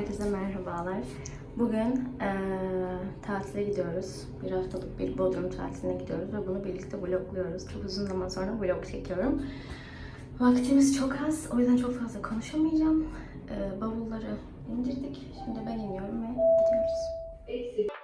Herkese merhabalar. Bugün eee, tatile gidiyoruz. Bir haftalık bir Bodrum tatiline gidiyoruz ve bunu birlikte vlogluyoruz. Çok uzun zaman sonra vlog çekiyorum. Vaktimiz çok az, o yüzden çok fazla konuşamayacağım. Eee, bavulları indirdik. Şimdi ben iniyorum ve gidiyoruz.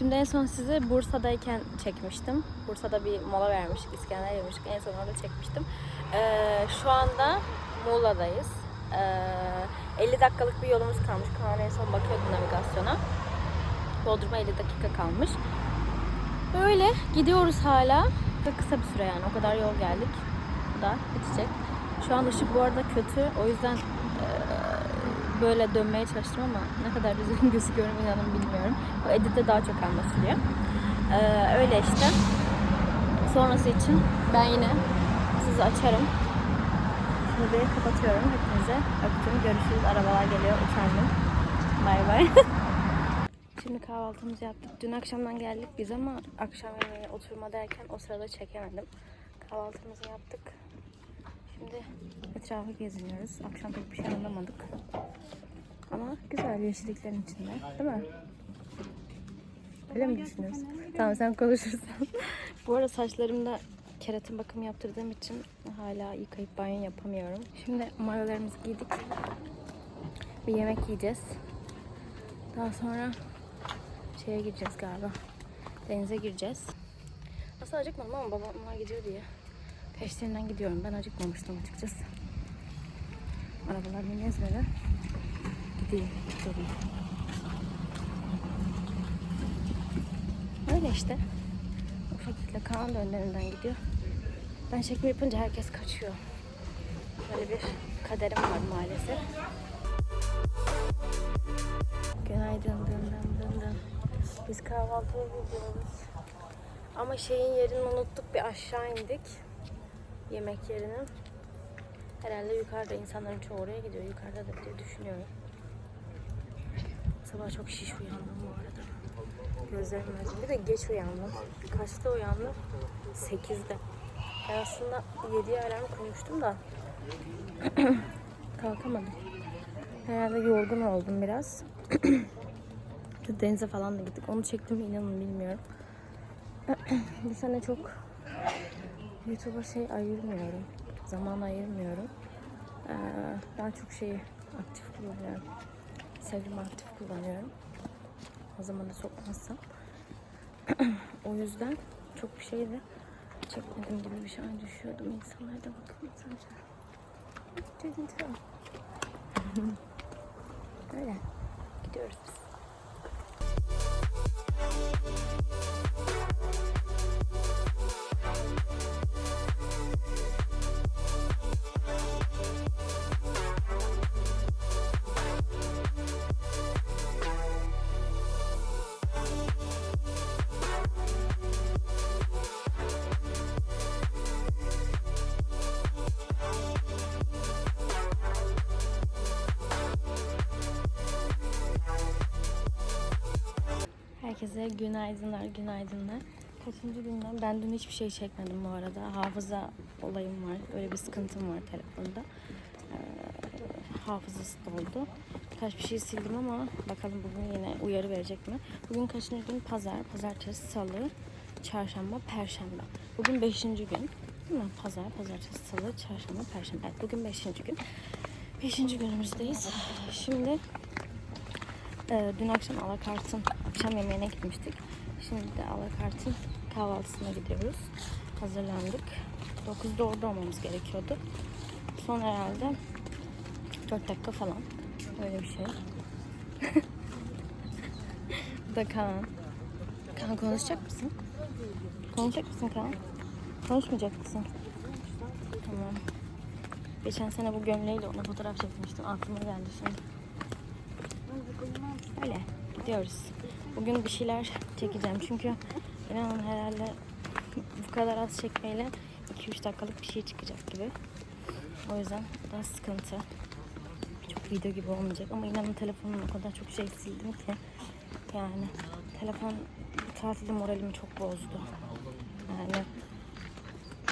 Şimdi en son sizi Bursa'dayken çekmiştim. Bursa'da bir mola vermiştik, İskender yemiştik. En son orada çekmiştim. Ee, şu anda Muğla'dayız. Ee, 50 dakikalık bir yolumuz kalmış. Kaan en son bakıyordu navigasyona. Bodrum'a 50 dakika kalmış. Böyle gidiyoruz hala. Çok kısa bir süre yani. O kadar yol geldik. Bu da bitecek. Şu an ışık bu arada kötü. O yüzden eee, böyle dönmeye çalıştım ama ne kadar düzgün gözüküyorum inanın bilmiyorum. O editte daha çok anlaşılıyor. Eee, öyle işte. Sonrası için ben yine sizi açarım. Şimdi kapatıyorum hepinize. Öptüm. Görüşürüz. Arabalar geliyor. Uçandım. Bay bay. Şimdi kahvaltımızı yaptık. Dün akşamdan geldik biz ama akşam yemeğine oturma derken o sırada çekemedim. Kahvaltımızı yaptık. Şimdi etrafı geziniyoruz. Akşam pek bir şey anlamadık. Ama güzel yeşilliklerin içinde. Değil mi? Öyle mi düşünüyorsun? Tamam sen konuşursan. Bu arada saçlarımda keratin bakımı yaptırdığım için hala yıkayıp banyo yapamıyorum. Şimdi mayolarımızı giydik. Bir yemek yiyeceğiz. Daha sonra şeye gireceğiz galiba. Denize gireceğiz. Aslında acıkmadım ama babamlar gidiyor diye peşlerinden gidiyorum. Ben acıkmamıştım açıkçası. Arabalar beni ezmeden gideyim. Gideyim. Öyle işte. Şekilde Kaan da önlerinden gidiyor. Ben çekim yapınca herkes kaçıyor. Böyle bir kaderim var maalesef. Biz kahvaltıya gidiyoruz. Ama şeyin yerini unuttuk bir aşağı indik. Yemek yerinin. Herhalde yukarıda insanların çoğu oraya gidiyor. Yukarıda da diye düşünüyorum. Sabah çok şiş uyandım bu arada. Gözlerim açtı. Bir de geç uyandım. Kaçta uyandım? 8'de. Ben aslında 7'ye alarm koymuştum da kalkamadım. Herhalde yorgun oldum biraz. Denize falan da gittik. Onu çektim mi inanın bilmiyorum. Bu sene çok YouTube'a şey ayırmıyorum. Zaman ayırmıyorum. Ee, daha çok şeyi aktif kullanıyorum. Instagram'ı aktif kullanıyorum. O zaman da sokmazsam. o yüzden çok bir şey de çekmediğim gibi bir şey düşüyordum. İnsanlara da bakın tell. Öyle. Gidiyoruz biz. Herkese günaydınlar, günaydınlar. Kaçıncı günden? Ben dün hiçbir şey çekmedim bu arada. Hafıza olayım var. Öyle bir sıkıntım var telefonda. Ee, hafızası doldu. Birkaç bir şey sildim ama bakalım bugün yine uyarı verecek mi? Bugün kaçıncı gün? Pazar, pazartesi, salı, çarşamba, perşembe. Bugün beşinci gün. Değil mi? Pazar, pazartesi, salı, çarşamba, perşembe. Evet, bugün beşinci gün. Beşinci günümüzdeyiz. Şimdi ee, dün akşam alakartın akşam yemeğine gitmiştik. Şimdi de alakartın kahvaltısına gidiyoruz. Hazırlandık. 9'da orada olmamız gerekiyordu. Son herhalde 4 dakika falan. Öyle bir şey. Bu da Kaan. Kaan konuşacak mısın? Konuşacak mısın Kaan? Konuşmayacak mısın? Tamam. Geçen sene bu gömleğiyle ona fotoğraf çekmiştim. Aklıma geldi şimdi. Öyle gidiyoruz. Bugün bir şeyler çekeceğim çünkü inanın herhalde bu kadar az çekmeyle 2-3 dakikalık bir şey çıkacak gibi. O yüzden biraz sıkıntı. Çok video gibi olmayacak ama inanın telefonum o kadar çok şey sildim ki yani telefon bu tatilde moralimi çok bozdu. Yani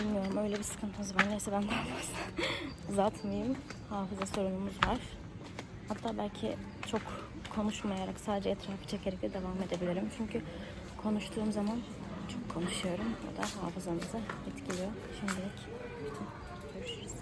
bilmiyorum öyle bir sıkıntımız var. Neyse ben daha fazla uzatmayayım. Hafıza sorunumuz var. Hatta belki çok konuşmayarak sadece etrafı çekerek de devam edebilirim. Çünkü konuştuğum zaman çok konuşuyorum. O da hafızamızı etkiliyor. Şimdilik görüşürüz.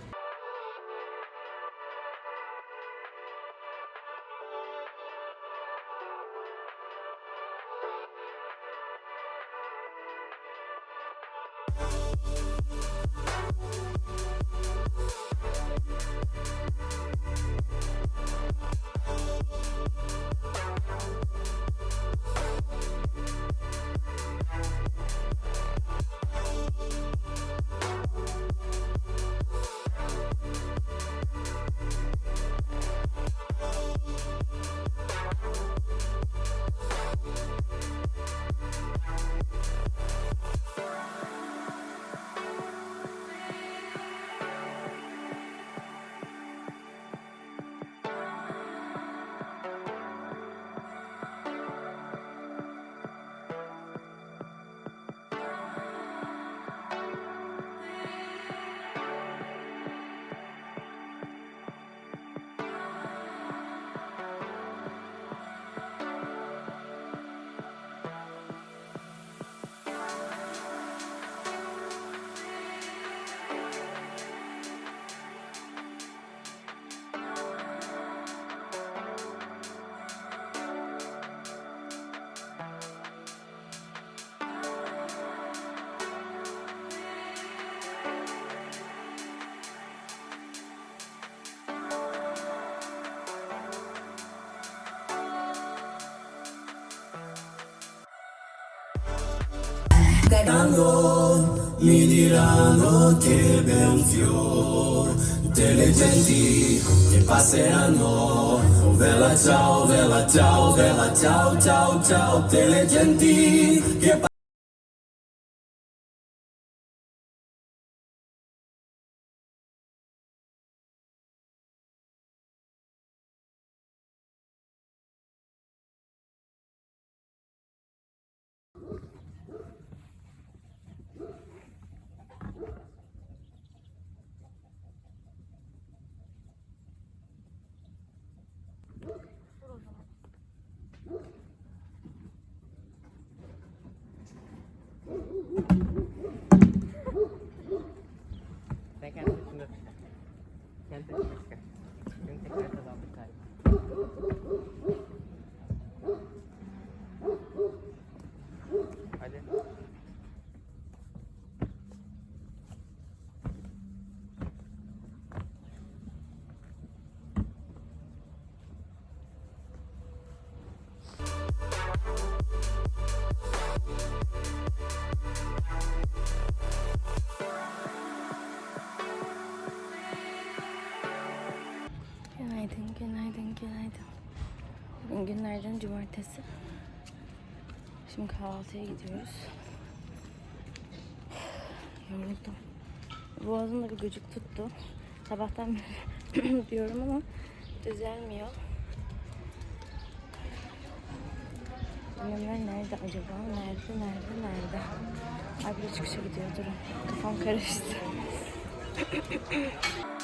Mi diranno che venció Intelligenti che passeranno Oh vela ciao, vela ciao, vela ciao, ciao, ciao. Intelligenti che Sen Bugün günlerden cumartesi. Şimdi kahvaltıya gidiyoruz. Yoruldum. Boğazımda bir gıcık tuttu. Sabahtan beri diyorum ama düzelmiyor. Annemler nerede acaba? Nerede, nerede, nerede? De çıkışa gidiyor durun. Kafam karıştı.